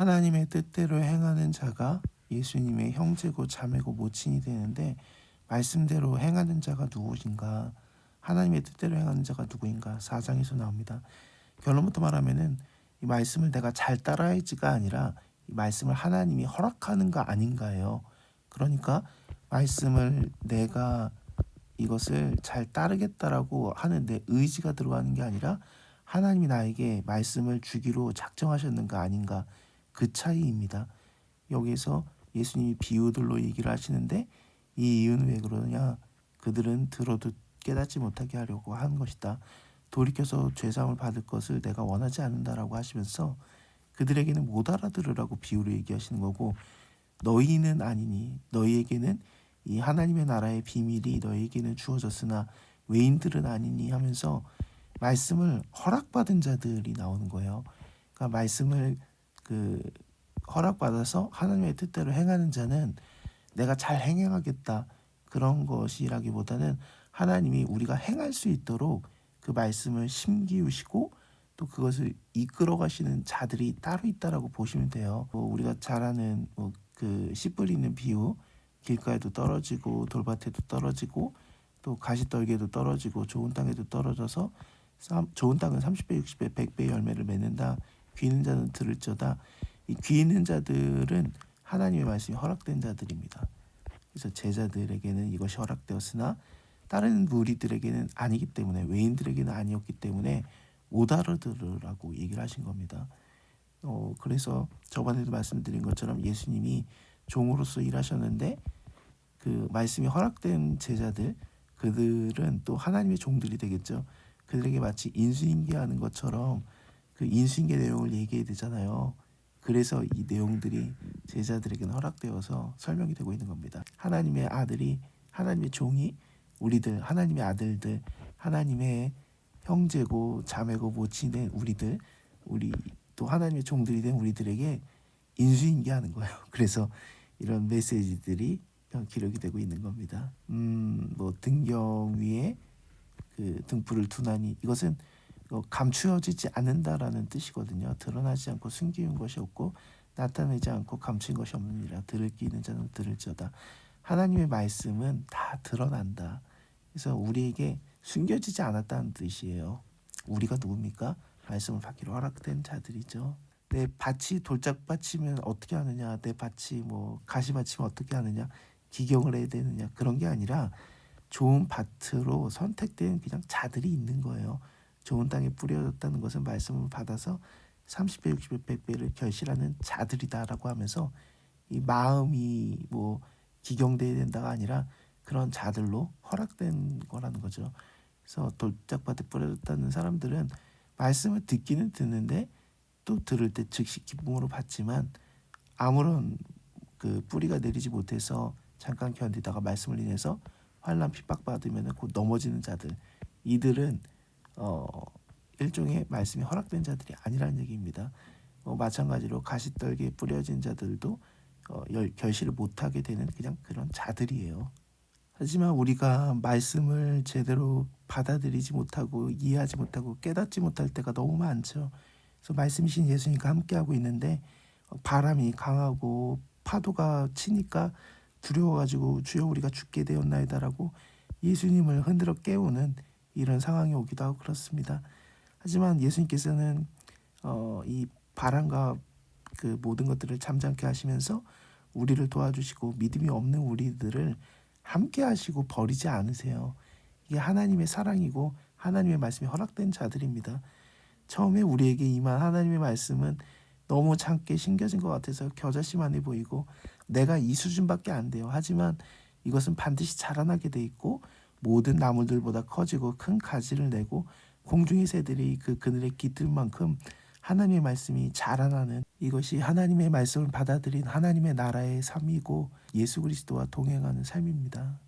하나님의 뜻대로 행하는 자가 예수님의 형제고 자매고 모친이 되는데 말씀대로 행하는 자가 누구인가? 하나님의 뜻대로 행하는 자가 누구인가? 4장에서 나옵니다. 결론부터 말하면은 이 말씀을 내가 잘 따라야지가 아니라 이 말씀을 하나님이 허락하는가 아닌가예요. 그러니까 말씀을 내가 이것을 잘 따르겠다라고 하는 내 의지가 들어가는 게 아니라 하나님이 나에게 말씀을 주기로 작정하셨는가 아닌가 그 차이입니다. 여기서 예수님이 비유들로 얘기를 하시는데 이 이유는 왜 그러냐? 그들은 들어도 깨닫지 못하게 하려고 한 것이다. 돌이켜서 죄사함을 받을 것을 내가 원하지 않는다라고 하시면서 그들에게는 못 알아들으라고 비유로 얘기하시는 거고 너희는 아니니 너희에게는 이 하나님의 나라의 비밀이 너희에게는 주어졌으나 외인들은 아니니 하면서 말씀을 허락받은 자들이 나오는 거예요. 그러니까 말씀을 그 허락받아서 하나님의 뜻대로 행하는 자는 내가 잘 행하겠다 그런 것이라기보다는 하나님이 우리가 행할 수 있도록 그 말씀을 심기우시고 또 그것을 이끌어 가시는 자들이 따로 있다라고 보시면 돼요. 뭐 우리가 잘 아는 뭐 그 씨 뿌리는 비유 길가에도 떨어지고 돌밭에도 떨어지고 또 가시떨기에도 떨어지고 좋은 땅에도 떨어져서 좋은 땅은 30배, 60배, 100배 열매를 맺는다. 귀 있는 자는 들을저다. 이 귀 있는 자들은 하나님의 말씀이 허락된 자들입니다. 그래서 제자들에게는 이것이 허락되었으나 다른 무리들에게는 아니기 때문에 외인들에게는 아니었기 때문에 못 알아들으라고 얘기를 하신 겁니다. 어, 그래서 저번에도 말씀드린 것처럼 예수님이 종으로서 일하셨는데 그 말씀이 허락된 제자들 그들은 또 하나님의 종들이 되겠죠. 그들에게 마치 인수인계하는 것처럼 그 인수인계 내용을 얘기해야 되잖아요. 그래서 이 내용들이 제자들에게는 허락되어서 설명이 되고 있는 겁니다. 하나님의 아들이 하나님의 종이 우리들 하나님의 아들들 하나님의 형제고 자매고 모친된 우리들 우리 또 하나님의 종들이 된 우리들에게 인수인계하는 거예요. 그래서 이런 메시지들이 기록이 되고 있는 겁니다. 음, 뭐 등경 위에 그 등불을 두나니 이것은 어, 감추어지지 않는다라는 뜻이거든요. 드러나지 않고 숨기는 것이 없고 나타내지 않고 감춘 것이 없느니라. 들을 끼 있는 자는 들을저다. 하나님의 말씀은 다 드러난다. 그래서 우리에게 숨겨지지 않았다는 뜻이에요. 우리가 누굽니까? 말씀을 받기로 허락된 자들이죠. 내 밭이 돌짝밭이면 어떻게 하느냐? 내 밭이 뭐 가시밭이면 어떻게 하느냐? 기경을 해야 되느냐? 그런 게 아니라 좋은 밭으로 선택된 그냥 자들이 있는 거예요. 좋은 땅에 뿌려졌다는 것은 말씀을 받아서 30배, 60배, 100배를 결실하는 자들이다라고 하면서 이 마음이 뭐 기경돼야 된다가 아니라 그런 자들로 허락된 거라는 거죠. 그래서 돌짝밭에 뿌려졌다는 사람들은 말씀을 듣기는 듣는데 또 들을 때 즉시 기쁨으로 받지만 아무런 그 뿌리가 내리지 못해서 잠깐 견디다가 말씀을 인해서 환란 핍박 받으면 곧 넘어지는 자들 이들은 어 일종의 말씀이 허락된 자들이 아니라는 얘기입니다. 어, 마찬가지로 가시떨기에 뿌려진 자들도 어, 결실을 못하게 되는 그냥 그런 자들이에요. 하지만 우리가 말씀을 제대로 받아들이지 못하고 이해하지 못하고 깨닫지 못할 때가 너무 많죠. 그래서 말씀이신 예수님과 함께하고 있는데 어, 바람이 강하고 파도가 치니까 두려워가지고 주여 우리가 죽게 되었나이다라고 예수님을 흔들어 깨우는 이런 상황이 오기도 하고 그렇습니다. 하지만 예수님께서는 어, 이 바람과 그 모든 것들을 잠잠케 하시면서 우리를 도와주시고 믿음이 없는 우리들을 함께 하시고 버리지 않으세요. 이게 하나님의 사랑이고 하나님의 말씀이 허락된 자들입니다. 처음에 우리에게 임한 하나님의 말씀은 너무 작게 심겨진 것 같아서 겨자씨만해 보이고 내가 이 수준밖에 안 돼요. 하지만 이것은 반드시 자라나게 돼 있고 모든 나무들보다 커지고 큰 가지를 내고 공중의 새들이 그 그늘에 깃들 만큼 하나님의 말씀이 자라나는 이것이 하나님의 말씀을 받아들인 하나님의 나라의 삶이고 예수 그리스도와 동행하는 삶입니다.